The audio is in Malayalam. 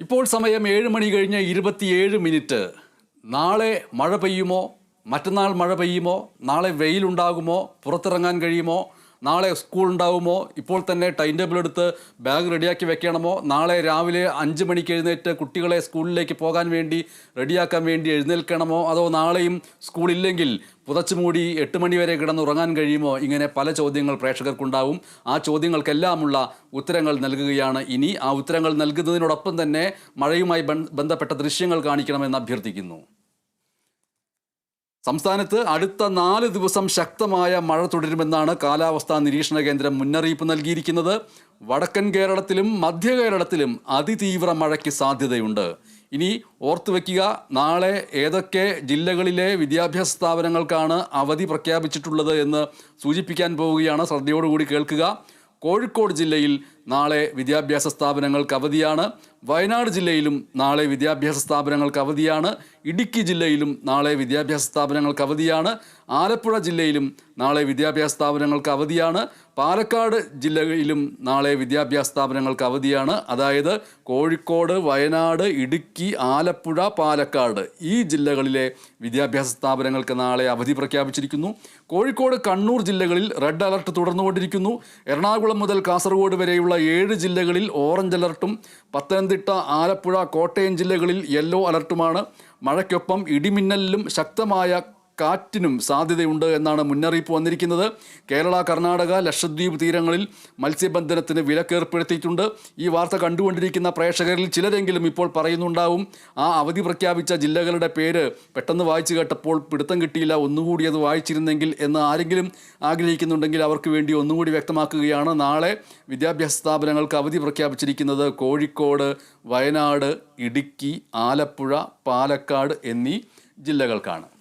ഇപ്പോൾ സമയം ഏഴ് മണി കഴിഞ്ഞ് ഇരുപത്തിയേഴ് മിനിറ്റ്. നാളെ മഴ പെയ്യുമോ? മറ്റന്നാൾ മഴ പെയ്യുമോ? നാളെ വെയിലുണ്ടാകുമോ? പുറത്തിറങ്ങാൻ കഴിയുമോ? നാളെ സ്കൂൾ ഉണ്ടാവുമോ? ഇപ്പോൾ തന്നെ ടൈം ടേബിൾ എടുത്ത് ബാഗ് റെഡിയാക്കി വെക്കണമോ? നാളെ രാവിലെ അഞ്ച് മണിക്ക് എഴുന്നേറ്റ് കുട്ടികളെ സ്കൂളിലേക്ക് പോകാൻ വേണ്ടി റെഡിയാക്കാൻ വേണ്ടി എഴുന്നേൽക്കണമോ? അതോ നാളെയും സ്കൂളില്ലെങ്കിൽ പുതച്ചുമൂടി എട്ട് മണിവരെ കിടന്നുറങ്ങാൻ കഴിയുമോ? ഇങ്ങനെ പല ചോദ്യങ്ങൾ പ്രേക്ഷകർക്കുണ്ടാവും. ആ ചോദ്യങ്ങൾക്കെല്ലാമുള്ള ഉത്തരങ്ങൾ നൽകുകയാണ് ഇനി. ആ ഉത്തരങ്ങൾ നൽകുന്നതിനോടൊപ്പം തന്നെ മഴയുമായി ബന്ധപ്പെട്ട ദൃശ്യങ്ങൾ കാണിക്കണമെന്ന് അഭ്യർത്ഥിക്കുന്നു. സംസ്ഥാനത്ത് അടുത്ത നാല് ദിവസം ശക്തമായ മഴ തുടരുമെന്നാണ് കാലാവസ്ഥാ നിരീക്ഷണ കേന്ദ്രം മുന്നറിയിപ്പ് നൽകിയിരിക്കുന്നത്. വടക്കൻ കേരളത്തിലും മധ്യ കേരളത്തിലും അതിതീവ്ര മഴയ്ക്ക് സാധ്യതയുണ്ട്. ഇനി ഓർത്തു വയ്ക്കുക നാളെ ഏതൊക്കെ ജില്ലകളിലെ വിദ്യാഭ്യാസ സ്ഥാപനങ്ങൾക്കാണ് അവധി പ്രഖ്യാപിച്ചിട്ടുള്ളത് എന്ന് സൂചിപ്പിക്കാൻ പോവുകയാണ്. ശ്രദ്ധയോടുകൂടി കേൾക്കുക. കോഴിക്കോട് ജില്ലയിൽ നാളെ വിദ്യാഭ്യാസ സ്ഥാപനങ്ങൾക്ക് അവധിയാണ്. വയനാട് ജില്ലയിലും നാളെ വിദ്യാഭ്യാസ സ്ഥാപനങ്ങൾക്ക് അവധിയാണ്. ഇടുക്കി ജില്ലയിലും നാളെ വിദ്യാഭ്യാസ സ്ഥാപനങ്ങൾക്ക് അവധിയാണ്. ആലപ്പുഴ ജില്ലയിലും നാളെ വിദ്യാഭ്യാസ സ്ഥാപനങ്ങൾക്ക് അവധിയാണ്. പാലക്കാട് ജില്ലയിലും നാളെ വിദ്യാഭ്യാസ സ്ഥാപനങ്ങൾക്ക് അവധിയാണ്. അതായത് കോഴിക്കോട് വയനാട് ഇടുക്കി ആലപ്പുഴ പാലക്കാട് ഈ ജില്ലകളിലെ വിദ്യാഭ്യാസ സ്ഥാപനങ്ങൾക്ക് നാളെ അവധി പ്രഖ്യാപിച്ചിരിക്കുന്നു. കോഴിക്കോട് കണ്ണൂർ ജില്ലകളിൽ റെഡ് അലർട്ട് തുടർന്നുകൊണ്ടിരിക്കുന്നു. എറണാകുളം മുതൽ കാസർഗോഡ് വരെയുള്ള ഏഴ് ജില്ലകളിൽ ഓറഞ്ച് അലർട്ടും പത്തനംതിട്ട ആലപ്പുഴ കോട്ടയം ജില്ലകളിൽ യെല്ലോ അലർട്ടുമാണ്. മഴയ്ക്കൊപ്പം ഇടിമിന്നലിലും ശക്തമായ കാറ്റിനും സാധ്യതയുണ്ട് എന്നാണ് മുന്നറിയിപ്പ് വന്നിരിക്കുന്നത്. കേരള കർണാടക ലക്ഷദ്വീപ് തീരങ്ങളിൽ മത്സ്യബന്ധനത്തിന് വിലക്കേർപ്പെടുത്തിയിട്ടുണ്ട്. ഈ വാർത്ത കണ്ടുകൊണ്ടിരിക്കുന്ന പ്രേക്ഷകരിൽ ചിലരെങ്കിലും ഇപ്പോൾ പറയുന്നുണ്ടാവും ആ അവധി പ്രഖ്യാപിച്ച ജില്ലകളുടെ പേര് പെട്ടെന്ന് വായിച്ചു കേട്ടപ്പോൾ പിടുത്തം കിട്ടിയില്ല ഒന്നുകൂടി അത് വായിച്ചിരുന്നെങ്കിൽ എന്ന് ആരെങ്കിലും ആഗ്രഹിക്കുന്നുണ്ടെങ്കിൽ അവർക്ക് വേണ്ടി ഒന്നുകൂടി വ്യക്തമാക്കുകയാണ്. നാളെ വിദ്യാഭ്യാസ സ്ഥാപനങ്ങൾക്ക് അവധി പ്രഖ്യാപിച്ചിരിക്കുന്നത് കോഴിക്കോട് വയനാട് ഇടുക്കി ആലപ്പുഴ പാലക്കാട് എന്നീ ജില്ലകൾക്കാണ്.